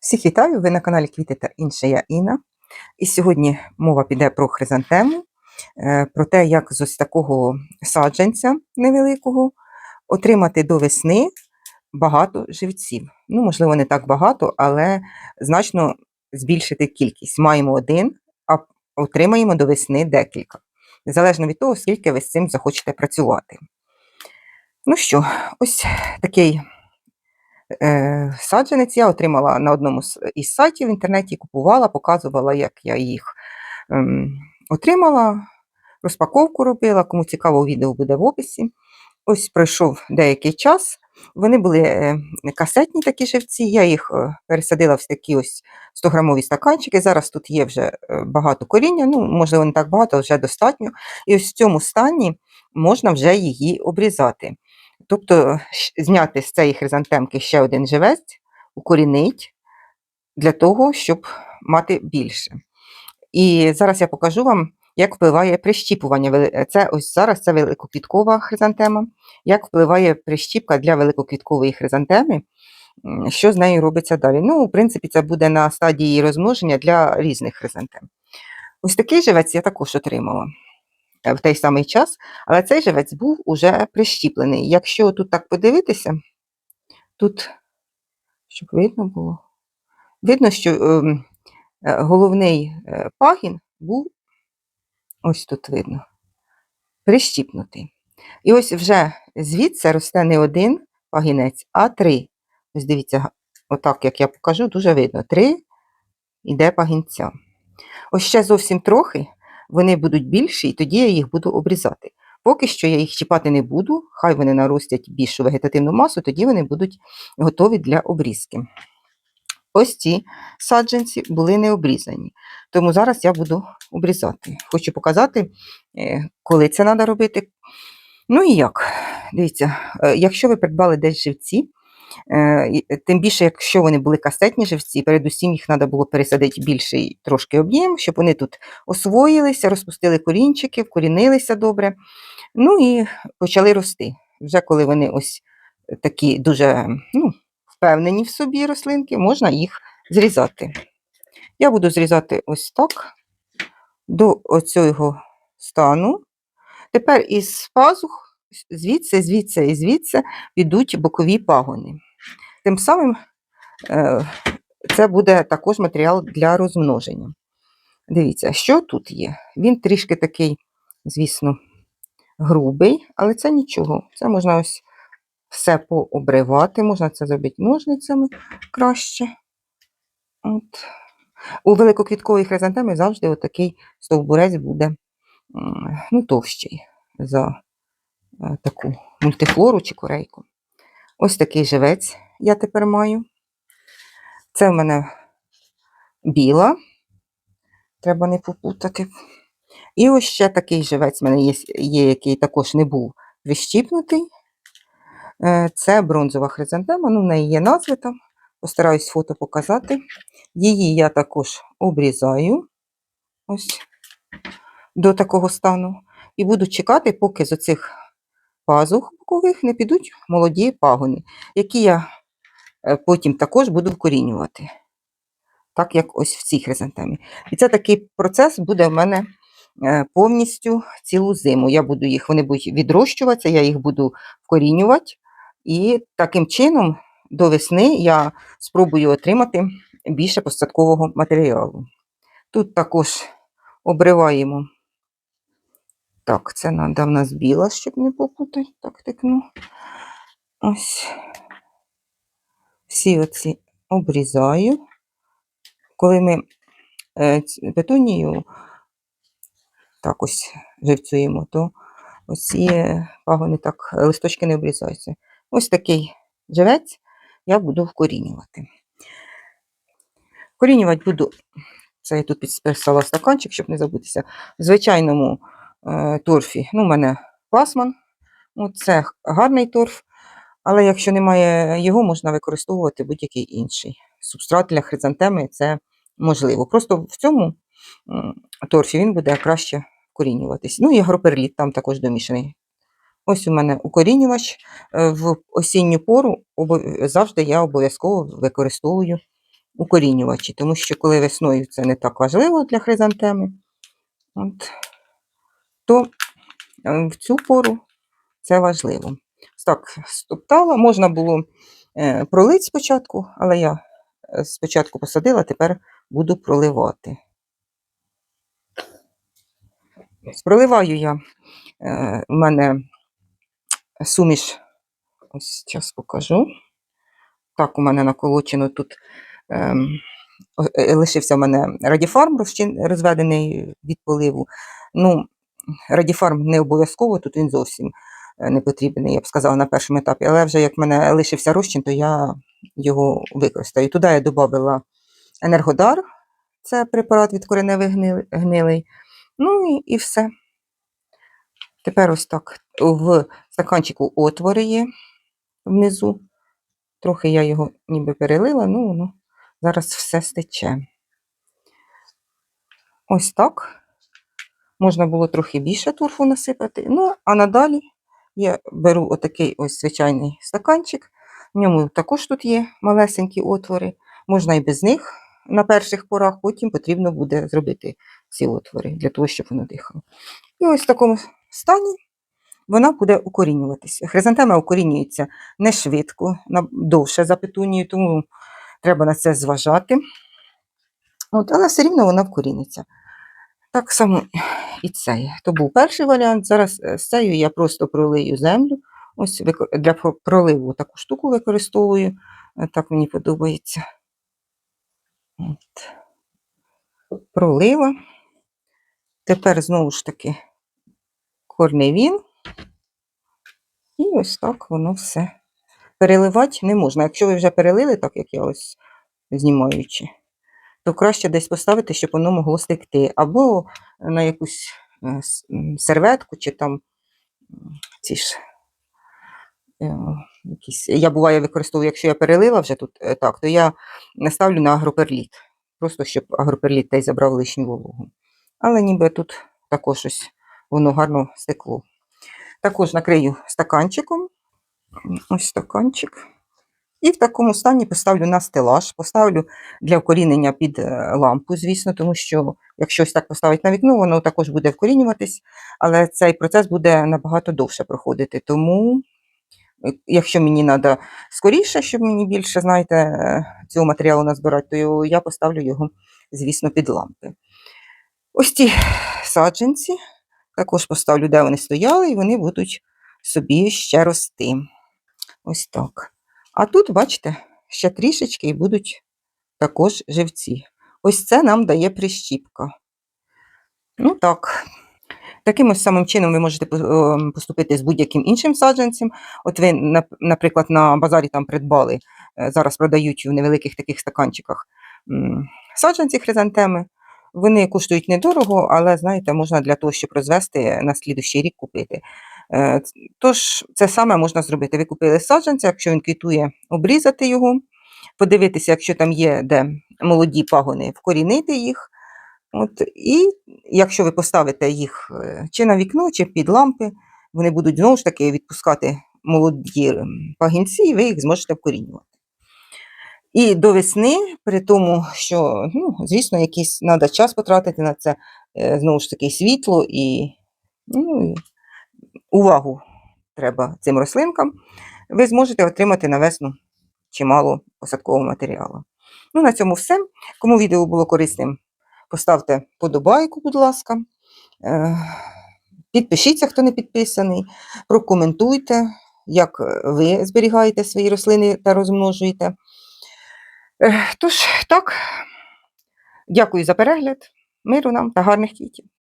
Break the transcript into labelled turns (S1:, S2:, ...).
S1: Всіх вітаю! Ви на каналі Квіти та інше я Інна. І сьогодні мова піде про хризантему, е, про те, як з ось такого саджанця невеликого отримати до весни багато живців. Ну, можливо, не так багато, але значно збільшити кількість. Маємо один, а отримаємо до весни декілька. Незалежно від того, скільки ви з цим захочете працювати. Ну що, ось такий саджанець я отримала на одному із сайтів в інтернеті, купувала, показувала, як я їх ем, отримала, розпаковку робила. Кому цікаво, відео буде в описі. Ось пройшов деякий час. Вони були е, касетні такі живці, я їх е, пересадила в такі ось 100-грамові стаканчики. Зараз тут є вже е, багато коріння, ну, можливо, не так багато, вже достатньо. І ось в цьому стані можна вже її обрізати. Тобто зняти з цієї хризантемки ще один живець, укорінить для того, щоб мати більше. І зараз я покажу вам, як впливає прищіпування. Це ось зараз це великоквіткова хризантема. Як впливає прищіпка для великоквіткової хризантеми, що з нею робиться далі. Ну, в принципі, це буде на стадії розмноження для різних хризантем. Ось такий живець я також отримала в той самий час, але цей живець був уже прищіплений. Якщо тут так подивитися, тут, щоб видно було, видно, що ем, е, головний е, пагін був, ось тут видно, прищіпнутий. І ось вже звідси росте не один пагінець, а три. Ось дивіться, отак, як я покажу, дуже видно. Три іде пагінця. Ось ще зовсім трохи вони будуть більші, і тоді я їх буду обрізати. Поки що я їх чіпати не буду, хай вони наростять більшу вегетативну масу, тоді вони будуть готові для обрізки. Ось ці саджанці були не обрізані, тому зараз я буду обрізати. Хочу показати, е, коли це треба робити. Ну і як? Дивіться, е, якщо ви придбали десь живці, Тим більше, якщо вони були касетні живці, передусім їх треба було пересадити більший трошки об'єм, щоб вони тут освоїлися, розпустили корінчики, вкорінилися добре. Ну і почали рости. Вже коли вони ось такі дуже ну, впевнені в собі рослинки, можна їх зрізати. Я буду зрізати ось так до оцього стану. Тепер із пазух звідси, звідси і звідси підуть бокові пагони. Тим самим е, це буде також матеріал для розмноження. Дивіться, що тут є? Він трішки такий, звісно, грубий, але це нічого. Це можна ось все пообривати, можна це зробити ножницями краще. От. У великоквітковій хризантемі завжди отакий стовбурець буде ну, товщий за таку мультифлору чи корейку. Ось такий живець я тепер маю. Це в мене біла, треба не попутати. І ось ще такий живець в мене є, є який також не був прищіпнутий. Е, Це бронзова хризантема, ну в неї є назви там. Постараюсь фото показати. Її я також обрізаю ось до такого стану. І буду чекати, поки з оцих пазух бокових не підуть молоді пагони, які я е, потім також буду вкорінювати. Так як ось в цій хризантемі. І це такий процес буде в мене е, повністю цілу зиму. Я буду їх, вони будуть відрощуватися, я їх буду вкорінювати. І таким чином до весни я спробую отримати більше посадкового матеріалу. Тут також обриваємо. Так, це треба в нас біла, щоб не попутати. Так, тикну. Ось. Всі оці обрізаю. Коли ми е, петунію так ось живцюємо, то ось ці е, пагони так, е, листочки не обрізаються. Ось такий живець я буду вкорінювати. Вкорінювати буду, це я тут підписала стаканчик, щоб не забутися. В звичайному е, торфі, ну, у мене пасман, ну, це гарний торф, але якщо немає його, можна використовувати будь-який інший. Субстрат для хризантеми це можливо. Просто в цьому торфі він буде краще вкорінюватись. Ну і агроперліт там також домішаний. Ось у мене укорінювач. Е, В осінню пору завжди я обов'язково використовую укорінювачі, тому що коли весною це не так важливо для хризантеми, от, то е, в цю пору це важливо. Так, стоптала, можна було е, пролити спочатку, але я е, спочатку посадила, тепер буду проливати. Проливаю я. У мене суміш, ось зараз покажу. Так, у мене наколочено тут ем, лишився в мене радіфарм розведений від поливу. Ну, радіфарм не обов'язково, тут він зовсім е, не потрібний, я б сказала, на першому етапі. Але вже як в мене лишився розчин, то я його використаю. Туди я додала енергодар, це препарат від кореневих гнили- гнилей. Ну і, все. Тепер ось так. В стаканчику отвори є внизу. Трохи я його ніби перелила, ну воно зараз все стече. Ось так. Можна було трохи більше торфу насипати. Ну, а надалі я беру отакий ось звичайний стаканчик. В ньому також тут є малесенькі отвори. Можна і без них на перших порах, потім потрібно буде зробити ці отвори для того, щоб воно дихало. І ось в такому стані вона буде укорінюватися. Хризантема укорінюється не швидко, довше за петунію, тому треба на це зважати. От, але все рівно вона вкоріниться. Так само і цей. То був перший варіант. Зараз е, з цією я просто пролию землю. Ось для проливу таку штуку використовую. Е, Так мені подобається. От. Пролила. Тепер знову ж таки корневін. І ось так воно все. Переливати не можна. Якщо ви вже перелили, так як я ось знімаючи, то краще десь поставити, щоб воно могло стекти. Або на якусь е, серветку, чи там ці ж. е, Якісь, я буває використовую, якщо я перелила вже тут е, так, то я ставлю на агроперліт. Просто щоб агроперліт той забрав лишню вологу. Але ніби тут також ось воно гарно стекло. Також накрию стаканчиком. Ось стаканчик. І в такому стані поставлю на стелаж, поставлю для вкорінення під е, лампу, звісно, тому що якщо ось так поставити на вікно, воно також буде вкорінюватись, але цей процес буде набагато довше проходити. Тому, е, якщо мені треба скоріше, щоб мені більше, знаєте, е, цього матеріалу назбирати, то я поставлю його, звісно, під лампи. Ось ті саджанці також поставлю, де вони стояли, і вони будуть собі ще рости. Ось так. А тут, бачите, ще трішечки і будуть також живці. Ось це нам дає прищіпка. Ну так. Таким ось самим чином ви можете поступити з будь-яким іншим саджанцем. От ви, наприклад, на базарі там придбали, е, зараз продають в невеликих таких стаканчиках саджанці хризантеми. Вони коштують недорого, але знаєте, можна для того, щоб розвести на слідущий рік купити. Е, Тож це саме можна зробити. Ви купили саджанця, якщо він квітує, обрізати його, подивитися, якщо там є де молоді пагони, вкорінити їх. От, і якщо ви поставите їх е, чи на вікно, чи під лампи, вони будуть знову ж таки відпускати молоді пагінці, і ви їх зможете вкорінювати. І до весни, при тому, що, ну, звісно, якийсь треба час потратити на це, е, знову ж таки, світло і, ну, увагу треба цим рослинкам, ви зможете отримати на весну чимало посадкового матеріалу. Ну, на цьому все. Кому відео було корисним, поставте подобайку, будь ласка. Е, Підпишіться, хто не підписаний, прокоментуйте, як ви зберігаєте свої рослини та розмножуєте. Е, Тож, так, дякую за перегляд, миру нам та гарних квітів.